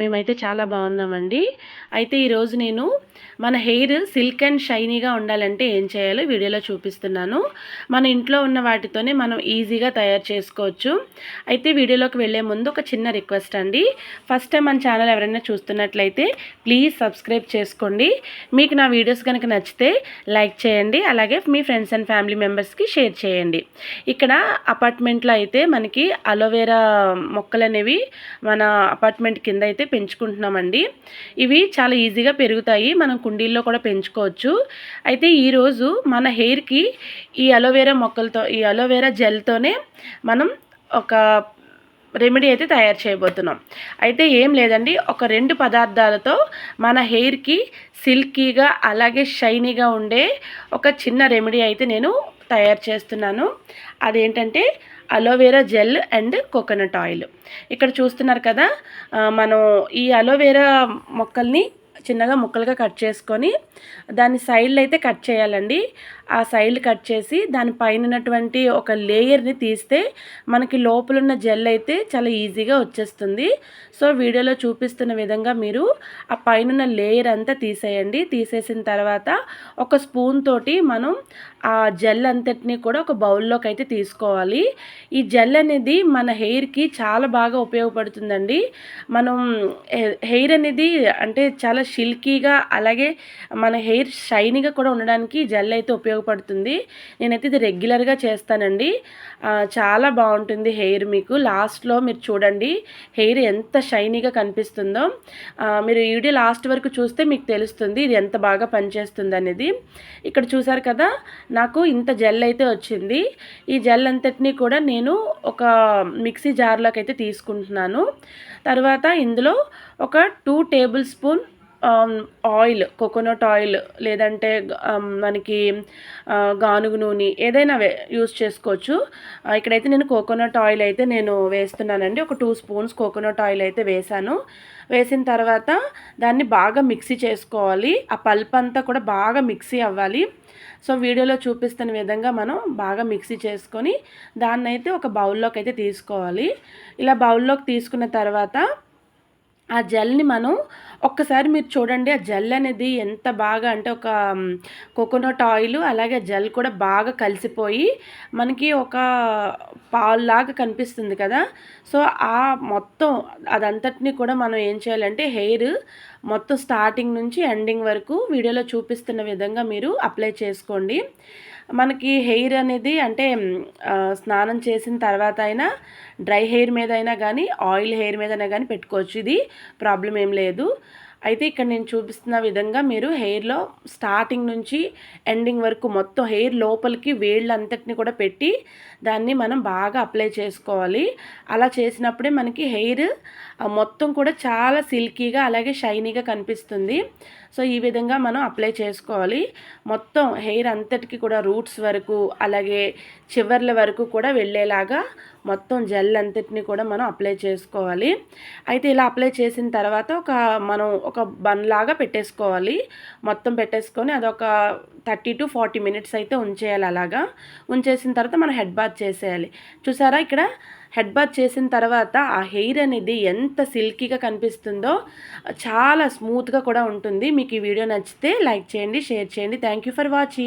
మేమైతే చాలా బాగున్నామండి. అయితే ఈరోజు నేను మన హెయిర్ సిల్క్ అండ్ షైనీగా ఉండాలంటే ఏం చేయాలో వీడియోలో చూపిస్తున్నాను. మన ఇంట్లో ఉన్న వాటితోనే మనం ఈజీగా తయారు చేసుకోవచ్చు. అయితే వీడియోలోకి వెళ్ళే ముందు ఒక చిన్న రిక్వెస్ట్ అండి. ఫస్ట్ టైం మన ఛానల్ ఎవరైనా చూస్తున్నట్లయితే ప్లీజ్ సబ్స్క్రైబ్ చేసుకోండి. మీకు నా వీడియోస్ కనుక నచ్చితే లైక్ చేయండి. అలాగే మీ ఫ్రెండ్స్ అండ్ ఫ్యామిలీ మెంబర్స్కి షేర్ చేయండి. ఇక్కడ అపార్ట్మెంట్లో అయితే మనకి అలోవెరా మొక్కలు అనేవి మన అపార్ట్మెంట్ కింద అయితే పెంచుకుంటున్నామండి. ఇవి చాలా ఈజీగా పెరుగుతాయి. మనం కుండీల్లో కూడా పెంచుకోవచ్చు. అయితే ఈరోజు మన హెయిర్కి ఈ అలోవెరా మొక్కలతో ఈ అలోవెరా జెల్తోనే మనం ఒక రెమెడీ అయితే తయారు చేయబోతున్నాం. అయితే ఏం లేదండి. ఒక రెండు పదార్థాలతో మన హెయిర్కి సిల్కీగా అలాగే షైనీగా ఉండే ఒక చిన్న రెమెడీ అయితే నేను తయారు చేస్తున్నాను. అదేంటంటే aloe vera gel and coconut oil. ఇక్కడ చూస్తున్నారు కదా మనం ఈ అలోవేరా మొక్కల్ని చిన్నగా ముక్కలుగా కట్ చేసుకొని దాని సైడ్లు అయితే కట్ చేయాలండి. ఆ సైడ్లు కట్ చేసి దాని పైన ఉన్నటువంటి ఒక లేయర్ని తీస్తే మనకి లోపల ఉన్న జెల్ అయితే చాలా ఈజీగా వచ్చేస్తుంది. సో వీడియోలో చూపిస్తున్న విధంగా మీరు ఆ పైన లేయర్ అంతా తీసేయండి. తీసేసిన తర్వాత ఒక స్పూన్ తోటి మనం ఆ జెల్ అంతటిని కూడా ఒక బౌల్లోకి అయితే తీసుకోవాలి. ఈ జెల్ అనేది మన హెయిర్కి చాలా బాగా ఉపయోగపడుతుందండి. మనం హెయిర్ అనేది అంటే చాలా సిల్కీగా అలాగే మన హెయిర్ షైనీగా కూడా ఉండడానికి జెల్ అయితే ఉపయోగపడుతుంది. నేనైతే ఇది రెగ్యులర్గా చేస్తానండి. చాలా బాగుంటుంది హెయిర్ మీకు. లాస్ట్లో మీరు చూడండి హెయిర్ ఎంత షైనీగా కనిపిస్తుందో. మీరు వీడియో లాస్ట్ వరకు చూస్తే మీకు తెలుస్తుంది ఇది ఎంత బాగా పనిచేస్తుంది అనేది. ఇక్కడ చూసారు కదా నాకు ఇంత జెల్ అయితే వచ్చింది. ఈ జెల్ అంతటినీ కూడా నేను ఒక మిక్సీ జార్లోకి అయితే తీసుకుంటున్నాను. తర్వాత ఇందులో ఒక two table spoon oil coconut oil లేదంటే um, మనకి uh, గానుగు నూనె ఏదైనా యూస్ చేసుకోవచ్చు. Uh, ఇక్కడైతే నేను కోకోనట్ ఆయిల్ అయితే నేను వేస్తున్నానండి. ఒక టూ స్పూన్స్ కోకోనట్ ఆయిల్ అయితే వేసాను వేసిన తర్వాత దాన్ని బాగా మిక్సీ చేసుకోవాలి. ఆ పల్ప్ అంతా కూడా బాగా మిక్సీ అవ్వాలి. సో వీడియోలో చూపిస్తున్న విధంగా మనం బాగా మిక్సీ చేసుకొని దాన్ని అయితే ఒక బౌల్లోకి అయితే తీసుకోవాలి. ఇలా బౌల్లోకి తీసుకున్న తర్వాత ఆ జెల్ని మనం ఒక్కసారి మీరు చూడండి ఆ జెల్ అనేది ఎంత బాగా అంటే ఒక కోకోనట్ ఆయిల్ అలాగే జెల్ కూడా బాగా కలిసిపోయి మనకి ఒక పాల్లాగా కనిపిస్తుంది కదా. సో ఆ మొత్తం అదంతటిని కూడా మనం ఏం చేయాలంటే హెయిర్ మొత్తం స్టార్టింగ్ నుంచి ఎండింగ్ వరకు వీడియోలో చూపిస్తున్న విధంగా మీరు అప్లై చేసుకోండి. మనకి హెయిర్ అనేది అంటే స్నానం చేసిన తర్వాత అయినా డ్రై హెయిర్ మీద అయినా కానీ ఆయిల్ హెయిర్ మీద అయినా కానీ పెట్టుకోవచ్చు. ఇది ప్రాబ్లం ఏం లేదు. అయితే ఇక్కడ నేను చూపిస్తున్న విధంగా మీరు హెయిర్లో స్టార్టింగ్ నుంచి ఎండింగ్ వరకు మొత్తం హెయిర్ లోపలికి వేళ్ళంతటిని కూడా పెట్టి దాన్ని మనం బాగా అప్లై చేసుకోవాలి. అలా చేసినప్పుడే మనకి హెయిర్ మొత్తం కూడా చాలా సిల్కీగా అలాగే షైనీగా కనిపిస్తుంది. సో ఈ విధంగా మనం అప్లై చేసుకోవాలి. మొత్తం హెయిర్ అంతటికి కూడా రూట్స్ వరకు అలాగే చివర్ల వరకు కూడా వెళ్ళేలాగా మొత్తం జెల్ అంతటిని కూడా మనం అప్లై చేసుకోవాలి. అయితే ఇలా అప్లై చేసిన తర్వాత ఒక మనం ఒక బన్ లాగా పెట్టేసుకోవాలి. మొత్తం పెట్టేసుకొని అదొక థర్టీ టు ఫార్టీ మినిట్స్ అయితే ఉంచేయాలి అలాగా. ఉంచేసిన తర్వాత మనం హెడ్ బాత్ చేసేయాలి. చూసారా ఇక్కడ? హెడ్ బాత్ చేసిన తర్వాత ఆ హెయిర్ అనేది ఎంత సిల్కీగా కనిపిస్తుందో చాలా స్మూత్గా కూడా ఉంటుంది. మీకు ఈ వీడియో నచ్చితే లైక్ చేయండి షేర్ చేయండి. Thank you for watching.